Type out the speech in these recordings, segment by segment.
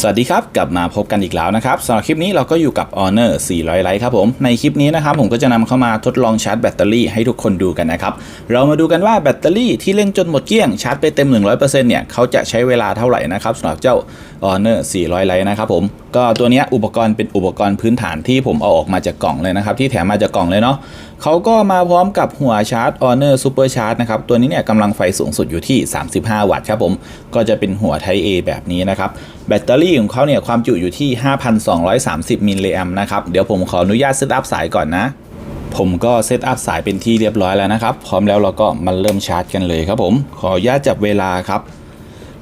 สวัสดีครับ กลับมาพบกันอีกแล้วนะครับสำหรับคลิปนี้เราก็อยู่กับ Honor 400 ไลท์ครับผม ในคลิปนี้นะครับผมก็จะนำเข้ามาทดลองชาร์จแบตเตอรี่ให้ทุกคนดูกันนะครับ เรามาดูกันว่าแบตเตอรี่ที่เล่นจนหมดเกลี้ยงชาร์จไปเต็ม 100%เนี่ยเขาจะใช้เวลาเท่าไหร่นะครับสำหรับเจ้า Honor 400 ไลท์นะครับผมก็ตัวนี้อุปกรณ์เป็นอุปกรณ์พื้นฐานที่ผมเอาออกมาจากกล่องเลยนะครับ ที่แถมมาจากกล่องเลยเนาะเขาก็มาพร้อมกับหัวชาร์จ Honor Super Charge นะครับ ตัวนี้เนี่ยกำลังไฟสูงสุดอยู่ที่ 35 วัตต์ครับผม ก็จะเป็นหัว Type A แบบนี้นะครับ แบตเตอรี่ของเขาเนี่ยความจุอยู่ที่ 5,230มิลลิแอมนะครับ เดี๋ยวผมขออนุญาตเซตอัพสายก่อนนะ ผมก็เซตอัพสายเป็นที่เรียบร้อยแล้วนะครับ พร้อมแล้วเราก็มาเริ่มชาร์จกันเลยครับผม ขออนุญาตจับเวลาครับ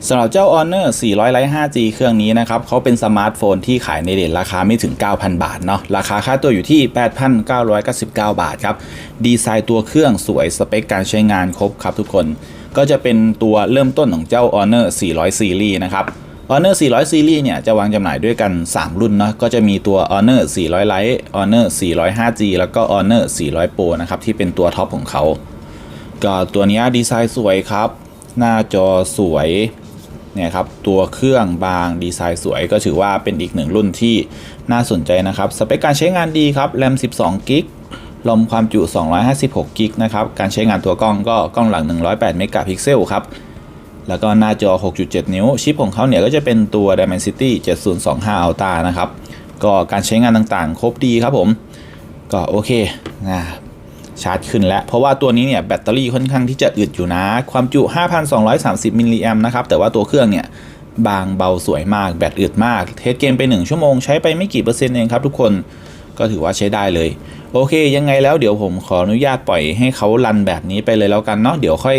สำหรับเจ้า Honor 400ไลท์ 5G เครื่องนี้นะครับเขาเป็นสมาร์ทโฟนที่ขายในเด็ดราคาไม่ถึง 9,000 บาทเนาะราคาค่าตัวอยู่ที่ 8,999 บาทครับดีไซน์ตัวเครื่องสวยสเปคการใช้งานครบครับทุกคน ก็จะเป็นตัวเริ่มต้นของเจ้า Honor 400 Series นะครับ Honor 400 Series เนี่ยจะวางจำหน่ายด้วยกัน 3 รุ่นเนาะก็จะมีตัว Honor 400 Lite Honor 400 5G แล้วก็ Honor 400 Pro นะครับที่เป็นตัวท็อปของเขาก็ตัวนี้ดีไซน์สวยครับ หน้าจอสวย เนี่ยครับตัวเครื่องบางดีไซน์สวยก็ถือว่าเป็นอีกหนึ่งรุ่นที่น่าสนใจนะครับ สเปคการใช้งานดีครับแรม 12 กิกลมความจุ 256 กิกนะครับ การใช้งานตัวกล้องก็กล้องหลัง 108 เมกะพิกเซลครับ แล้วก็หน้าจอ 6.7 นิ้ว ชิปของเขาเนี่ยก็จะเป็นตัว Dimensity 7025 Ultra นะครับ ก็การใช้งานต่างๆ ครบดีครับผม ก็โอเคนะ ชาร์จขึ้นแล้ว เพราะว่าตัวนี้เนี่ยแบตเตอรี่ค่อนข้างที่จะอึดอยู่นะ ความจุ 5,230 มิลลิแอมนะครับ แต่ว่าตัวเครื่องเนี่ยบางเบาสวยมาก แบตอึดมาก เทสเกมไป 1 ชั่วโมงใช้ไปไม่กี่เปอร์เซ็นต์เองครับทุกคน ก็ถือว่าใช้ได้เลย โอเค ยังไงแล้วเดี๋ยวผมขออนุญาตปล่อยให้เขารันแบบนี้ไปเลยแล้วกันเนาะ เดี๋ยวค่อย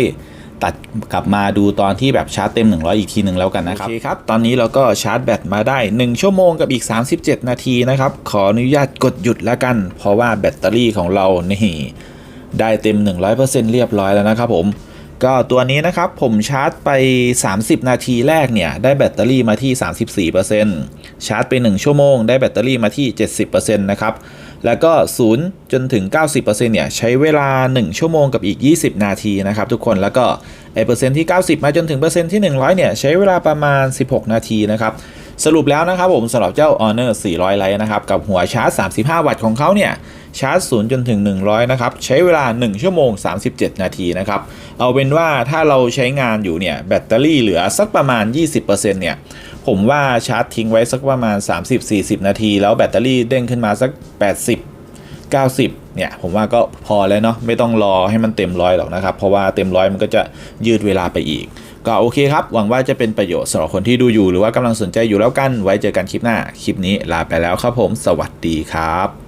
ตัดกลับมาดูตอนที่แบบชาร์จเต็ม 100 อีกทีหนึ่งแล้วกันนะครับโอเคครับตอนนี้เราก็ชาร์จแบตมาได้ 1 ชั่วโมงกับอีก 37 นาทีนะครับ ขออนุญาตกดหยุดแล้วกัน เพราะว่าแบตเตอรี่ของเรานี่ได้เต็ม 100%เรียบร้อยแล้วนะครับผม ก็ตัวนี้นะครับผมชาร์จไป 30 นาทีแรกเนี่ย ได้แบตเตอรี่มาที่ 34%ชาร์จไป 1 ชั่วโมง ได้แบตเตอรี่มาที่ 70%นะครับ แล้วก็ 0 จนถึง 90%เนี่ยใช้เวลา 1 ชั่วโมงกับอีก 20 นาทีนะครับทุกคนแล้วก็ไอเปอร์เซ็นต์ที่ 90 มาจนถึงเปอร์เซ็นต์ที่ 100 เนี่ยใช้เวลาประมาณ 16 นาทีนะครับ สรุปแล้วนะครับผมสำหรับเจ้า Honor 400 ไลท์นะครับ กับหัวชาร์จ 35 วัตต์ของเขาเนี่ย ชาร์จ 0 จนถึง 100 นะครับ ใช้เวลา 1 ชั่วโมง 37 นาทีนะครับ เอาเป็นว่าถ้าเราใช้งานอยู่เนี่ย แบตเตอรี่เหลือสักประมาณ 20%เนี่ยผมว่าชาร์จทิ้งไว้สักประมาณ 30-40 นาที แล้วแบตเตอรี่เด้งขึ้นมาสัก 80 90 เนี่ย ผมว่าก็พอแล้วเนาะไม่ต้องรอให้มันเต็มร้อยหรอกนะครับ เพราะว่าเต็มร้อยมันก็จะยืดเวลาไปอีก ก็โอเคครับ หวังว่าจะเป็นประโยชน์สำหรับคนที่ดูอยู่หรือว่ากำลังสนใจอยู่แล้วกัน ไว้เจอกันคลิปหน้า คลิปนี้ลาไปแล้วครับผม สวัสดีครับ